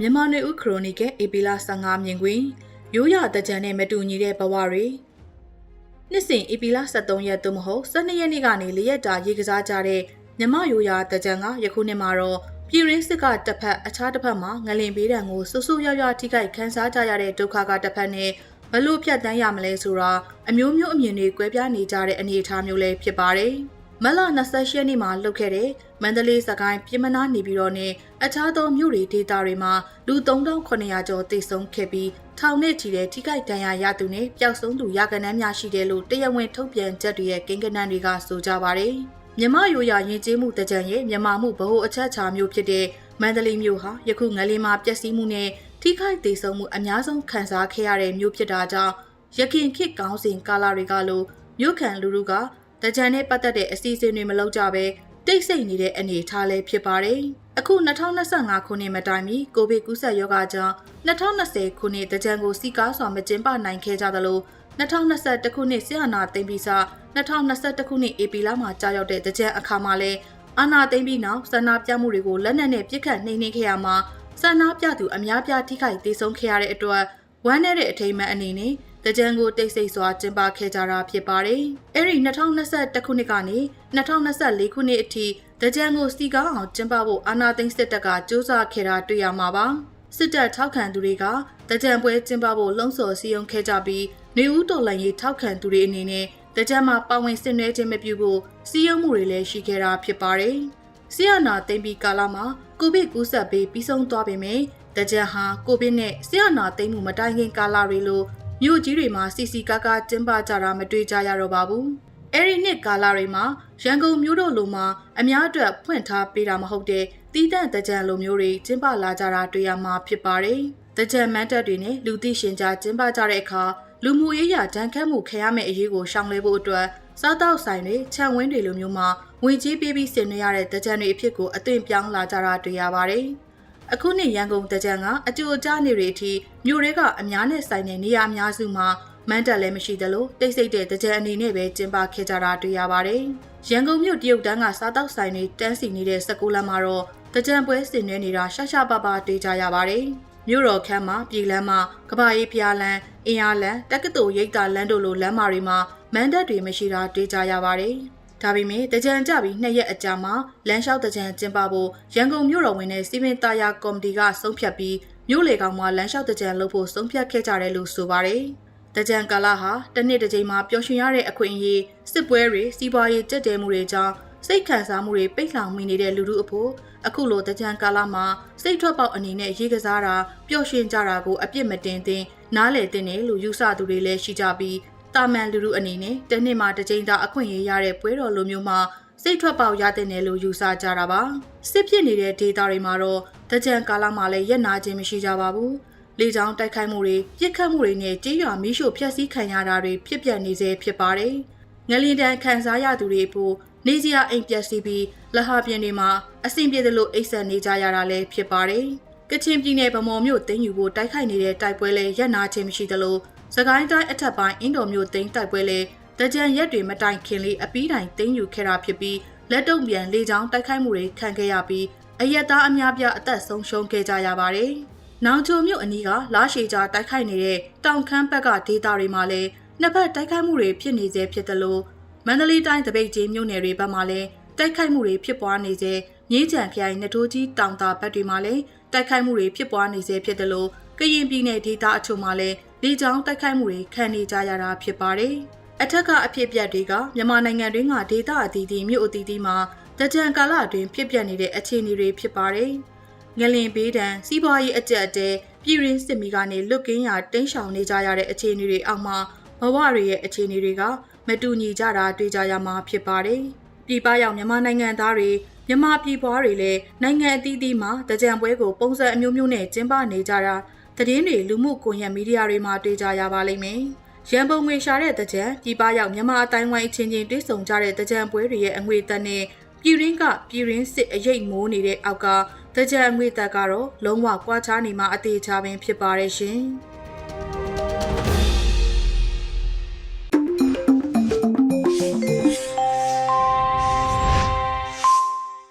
မြန်မာနွေဦးခရိုနီကယ်အေပီလာ15မြင်ကွင်းရိုးရတကြံနဲ့မတူညီတဲ့ဘဝတွေနှစ်စဉ်အေပီလာ23ရက်သို့မဟုတ်12ရက်နေ့ကနေ၄ရက်တာရေကစားကြတဲ့မြမရိုးရတကြံကယခုနှစ်မှာတော့ပြည်ရင်းစစ်ကတစ်ဖက်အခြားတစ်ဖက်မှာငလင်ပေးတံကိုဆူဆူရွရွထိခိုက်ခန်းစားကြရတဲ့ဒုက္ခကတစ်ဖက်နဲ့ဘလို့ဖြတ်တန်းရမလဲဆိုတာအမျိုးမျိုးအမြင်တွေကွဲပြားနေကြတဲ့အနေအထားမျိုးလည်းဖြစ်ပါတယ်။ မလ28ရက်နေ့မှာလှုပ်ခဲ့တဲ့မန္တလေးစကိုင်းပြည်မနာနေပြီးတော့နဲ့အခြားသောမြို့တွေဒေသတွေမှာလူ3900ကျော်တိတ်ဆုံးခဲ့ပြီးထောင်နဲ့ချီတဲ့ထိခိုက်ဒဏ်ရာရသူနဲ့ပျောက်ဆုံးသူရာခိုင်နှန်းများရှိတယ်လို့တရားဝင်ထုတ်ပြန်ချက်တွေရဲ့ကိန်းဂဏန်းတွေကဆိုကြပါတယ်။မြမရိုးရရင်ကျေးမှုတကြံရဲ့မြမမှုဗဟိုအချက်ချာမျိုးဖြစ်တဲ့မန္တလေးမြို့ဟာယခုငလင်မှာပျက်စီးမှုနဲ့ထိခိုက်သေးဆုံးမှုအများဆုံးခံစားခဲ့ရတဲ့မြို့ဖြစ်တာကြောင့်ရခင်ခေတ်ကောင်းစဉ်ကာလတွေကလိုမြို့ခံလူထုက တကြံနဲ့ပတ်သက်တဲ့အစီအစဉ်တွေမလုပ်ကြဘဲတိတ်ဆိတ်နေတဲ့အနေအထားလည်းဖြစ်ပါတယ်။အခု2025ခုနှစ်မတိုင်မီကိုဗစ်ကူးစက်ရောဂါကြောင့်2020ခုနှစ်တကြံကိုစီကားစွာမကျင်းပနိုင်ခဲ့ကြသလို2021ခုနှစ်ဆီယနာသိမ့်ပြီးစ2021ခုနှစ်ဧပြီလမှာကြာရောက်တဲ့တကြံအခါမှာလည်းအာနာသိမ့်ပြီးနောက်ဆန္ဒပြမှုတွေကိုလက်နက်နဲ့ပစ်ခတ်နှိမ်နင်းခဲ့ရမှာဆန္ဒပြသူအများပြားထိခိုက်ဒေဆုံးခဲ့ရတဲ့အတွက်ဝမ်းနည်းတဲ့အထိမ်းအမှတ်အနေနဲ့ တကြံကိုတိတ်ဆိတ်စွာကျင်းပခဲ့ကြတာဖြစ်ပါတယ်။အဲဒီ2021ခုနှစ်ကနေ2024ခုနှစ်အထိတကြံကိုစီကားအောင်ကျင်းပဖို့အာဏာသိမ်းစစ်တပ်ကစ조사ခဲ့တာတွေ့ရမှာပါ။စစ်တပ်ထောက်ခံသူတွေကတကြံပွဲကျင်းပဖို့လှုံ့ဆော်စည်းရုံးခဲ့ကြပြီးနေဦးတော်လှန်ရေးထောက်ခံသူတွေအနေနဲ့တကြံမှာပါဝင်ဆင်နွှဲခြင်းမပြုဖို့စီးရုံးမှုတွေလည်းရှိခဲ့တာဖြစ်ပါတယ်။ဆီယနာသိမ့်ပြီးကာလမှာကိုဗစ်ကူးစက်ပြီးပြီးဆုံးသွားပေမယ့်တကြံဟာကိုဗစ်နဲ့ဆီယနာသိမ့်မှုမတိုင်ခင်ကာလတွေလို မြို့ကြီးတွေမှာစီစီကားကားကျင်းပကြတာမတွေ့ကြရတော့ပါဘူး။အဲ့ဒီနှစ်ကာလတွေမှာရန်ကုန်မြို့တော်လိုမှာအများအတွက်ဖွင့်ထားပေးတာမဟုတ်တဲ့တီးတန့်တကြံလိုမျိုးတွေကျင်းပလာကြတာတွေ့ရမှာဖြစ်ပါတယ်။တကြံမန်းတက်တွေနဲ့လူသိရှင်ကြားကျင်းပကြတဲ့အခါလူမှုရေးရာဒဏ်ခတ်မှုခံရမယ့်အရေးကိုရှောင်လွှဲဖို့အတွက်စားတောက်ဆိုင်တွေခြံဝင်းတွေလိုမျိုးမှာငွေကြေးပေးပြီးဆင်နွှဲရတဲ့တကြံတွေအဖြစ်ကိုအသွင်ပြောင်းလာကြတာတွေ့ရပါတယ်။ အခုနှစ်ရန်ကုန်တကြံကအကျိုးကြားနေတွေအထိမြို့တွေကအများနဲ့ဆိုင်တဲ့နေရာအများစုမှာမန်းတက်လည်းမရှိသလိုတိတ်ဆိတ်တဲ့တကြံအနေနဲ့ပဲကျင်းပခဲ့ကြတာတွေ့ရပါတယ်။ရန်ကုန်မြို့တရုတ်တန်းကစားတောက်ဆိုင်တွေတန်းစီနေတဲ့စကူလမ်းမှာတော့တကြံပွဲဆင်နွှဲနေတာရှာရှာပါပါတွေ့ကြရပါတယ်။မြို့တော်ခမ်းမှာပြည်လမ်းမှာကဘာရေးဖျားလမ်းအင်အားလမ်းတက္ကသိုလ်ရိပ်သာလမ်းတို့လိုလမ်းမာတွေမှာမန်တပ်တွေမရှိတာတွေ့ကြရပါတယ်။ ဒါပေမဲ့တကြံကြပြီးနှစ်ရက်အကြာမှာလမ်းလျှောက်တကြံကျင်းပဖို့ရန်ကုန်မြို့တော်ဝင်တဲ့စီမင်းသားယာကော်မတီကဆုံးဖြတ်ပြီးမြို့လေကောင်မှာလမ်းလျှောက်တကြံလုပ်ဖို့ဆုံးဖြတ်ခဲ့ကြတယ်လို့ဆိုပါတယ်။တကြံကာလဟာတစ်နှစ်တစ်ကြိမ်မှာပျော်ရွှင်ရတဲ့အခွင့်အရေးစစ်ပွဲတွေစီးပွားရေးကြက်တဲမှုတွေကြောင့်စိတ်ခံစားမှုတွေပိတ်လောင်မိနေတဲ့လူထုအဖို့အခုလိုတကြံကာလမှာစိတ်ထွက်ပေါက်အနေနဲ့ရေကစားတာပျော်ရွှင်ကြတာကိုအပြစ်မတင်သင်နားလေတင်တယ်လို့ယူဆသူတွေလည်းရှိကြပြီး တာမန်လူထုအနေနဲ့တစ်နှစ်မှာတစ်ကြိမ်သာအခွင့်အရေးရတဲ့ပွဲတော်လိုမျိုးမှာစိတ်ထွက်ပေါက်ရတဲ့နယ်လို့ယူဆကြတာပါစစ်ဖြစ်နေတဲ့ဒေတာတွေမှာတော့တကြံကာလမှာလည်းရက်နာခြင်းမရှိကြပါဘူးလေကြောင်းတိုက်ခိုက်မှုတွေပြစ်ခတ်မှုတွေနဲ့ကြေးရွာမီးရှို့ဖျက်ဆီးခံရတာတွေဖြစ်ပျက်နေစေဖြစ်ပါတယ်ငလင်တန်ခံစားရသူတွေဖို့နေစရာအိမ်ပျက်စီးပြီးလဟပြင်းတွေမှာအဆင်ပြေသလိုအိတ်ဆက်နေကြရတာလည်းဖြစ်ပါတယ်ကချင်ပြည်နယ်ဗမော်မြို့တင်းယူဖို့တိုက်ခိုက်နေတဲ့တိုက်ပွဲလည်းရပ်နာခြင်းမရှိသလို စကိုင်းတိုင်းအထက်ပိုင်းအင်းတော်မြို့တင်းတိုက်ပွဲလည်းတကြံရက်တွေမတိုင်ခင်လေးအပီးတိုင်တင်းယူခဲ့တာဖြစ်ပြီးလက်တုံပြန်လေကြောင်းတိုက်ခိုက်မှုတွေခံခဲ့ရပြီးအရက်သားအများပြအသက်ဆုံးရှုံးခဲ့ကြရပါတယ်။နောင်ချိုမြို့အနီးကလာရှည်ကြားတိုက်ခိုက်နေတဲ့တောင်ခမ်းဘက်ကဒေသတွေမှာလည်းနှစ်ဖက်တိုက်ခိုက်မှုတွေဖြစ်နေစေဖြစ်တယ်လို့မန္တလေးတိုင်းတပိတ်ကြီးမြို့နယ်တွေဘက်မှာလည်းတိုက်ခိုက်မှုတွေဖြစ်ပွားနေစေမြေးကြံခရိုင်နထိုးကြီးတောင်တာဘက်တွေမှာလည်းတိုက်ခိုက်မှုတွေဖြစ်ပွားနေစေဖြစ်တယ်လို့ကရင်ပြည်နယ်ဒေသအချို့မှာလည်း လေကြောင်းတိုက်ခိုက်မှုတွေခံနေကြရတာဖြစ်ပါတယ်။အထက်ကအဖြစ်ပြက်တွေကမြန်မာနိုင်ငံတွင်းကဒေသအသီးသီးမြို့အသီးသီးမှာတကြံကာလအတွင်းဖြစ်ပျက်နေတဲ့အခြေအနေတွေဖြစ်ပါတယ်။ငလင်ဘေးဒဏ်စီးပွားရေးအကျက်အတဲပြည်ရင်းစစ်မီကနေလွတ်ကင်းရာတင်းရှောင်နေကြရတဲ့အခြေအနေတွေအောက်မှာဘဝတွေရဲ့အခြေအနေတွေကမတူညီကြတာတွေ့ကြရမှာဖြစ်ပါတယ်။ပြည်ပရောက်မြန်မာနိုင်ငံသားတွေမြန်မာပြည်ပွားတွေလည်းနိုင်ငံအသီးသီးမှာတကြံပွဲကိုပုံစံအမျိုးမျိုးနဲ့ကျင်းပနေကြတာ သတင်းတွေလူမှုကွန်ရက်မီဒီယာတွေမှာတွေ့ကြရပါလိမ့်မယ်။ရန်ပုံငွေရှာတဲ့တကြံပြည်ပရောက်မြန်မာအတိုင်းဝိုင်းအချင်းချင်းတွေ့ဆုံကြတဲ့တကြံပွဲတွေရဲ့အငွေတက်နဲ့ပြည်ရင်းကပြည်ရင်းစစ်အရေးမိုးနေတဲ့အောက်ကတကြံအငွေတက်ကတော့လုံးဝကွာခြားနေမှအသေးချပင်ဖြစ်ပါရဲ့ရှင်။